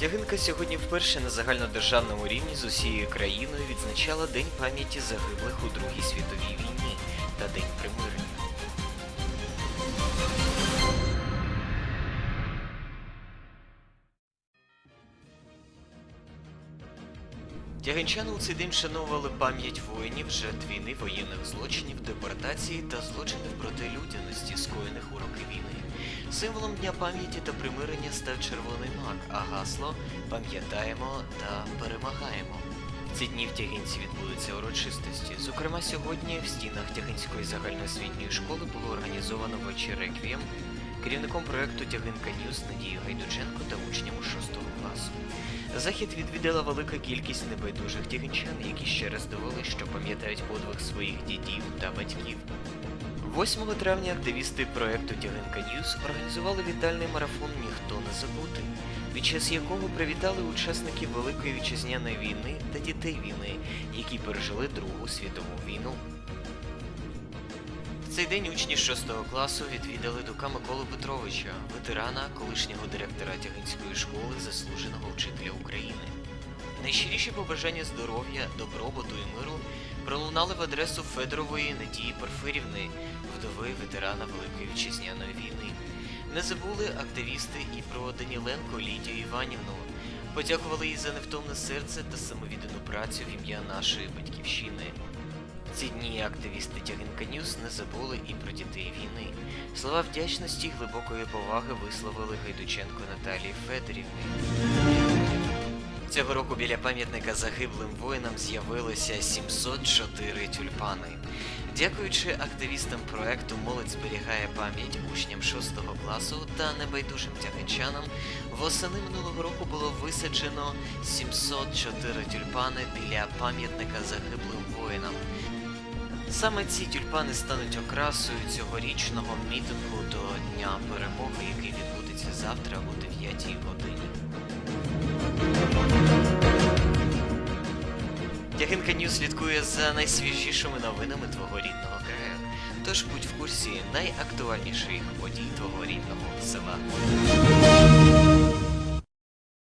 Тягинка сьогодні вперше на загальнодержавному рівні з усією країною відзначала День пам'яті загиблих у Другій світовій війні та День примирення. Тягинчани у цей день вшановували пам'ять воїнів, жертв війни, воєнних злочинів, депортації та злочинів проти людяності, скоєних у роки війни. Символом Дня пам'яті та примирення став червоний мак, а гасло пам'ятаємо та перемагаємо. Ці дні в Тягинці відбудуться урочистості. Зокрема, сьогодні в стінах Тягинської загальноосвітньої школи було організовано вечір реквієм керівником проекту Тягинка Ньюз Надією Гайдученко та учнями 6 класу. Захід відвідала велика кількість небайдужих тягинчан, які ще раз довели, що пам'ятають подвиг своїх дідів та батьків. 8 травня активісти проекту Тягинка Ньюз організували вітальний марафон Ніхто не забутий, під час якого привітали учасників Великої вітчизняної війни та дітей війни, які пережили Другу світову війну. В цей день учні 6 класу відвідали Дука Миколу Петровича, ветерана, колишнього директора Тягинської школи, заслуженого вчителя України. Найщиріші побажання здоров'я, добробуту і миру пролунали в адресу Федорової Надії Порфирівни, вдови ветерана Великої вітчизняної війни. Не забули активісти і про Даніленко Лідію Іванівну. Подякували їй за невтомне серце та самовіддану працю в ім'я нашої батьківщини. Ці дні активісти Тягинка Ньюс не забули і про дітей війни. Слова вдячності й глибокої поваги висловили Гайдученко Наталії Федорівні. Цього року біля пам'ятника загиблим воїнам з'явилося 704 тюльпани. Дякуючи активістам проекту Молодь зберігає пам'ять учням 6 класу та небайдужим тягинчанам, восени минулого року було висаджено 704 тюльпани біля пам'ятника загиблим воїнам. Саме ці тюльпани стануть окрасою цьогорічного мітингу до Дня перемоги, який відбудеться завтра о 9 годині. Тягинка Ньюс слідкує за найсвіжішими новинами твого рідного краю. Тож будь в курсі найактуальніших подій твого рідного села.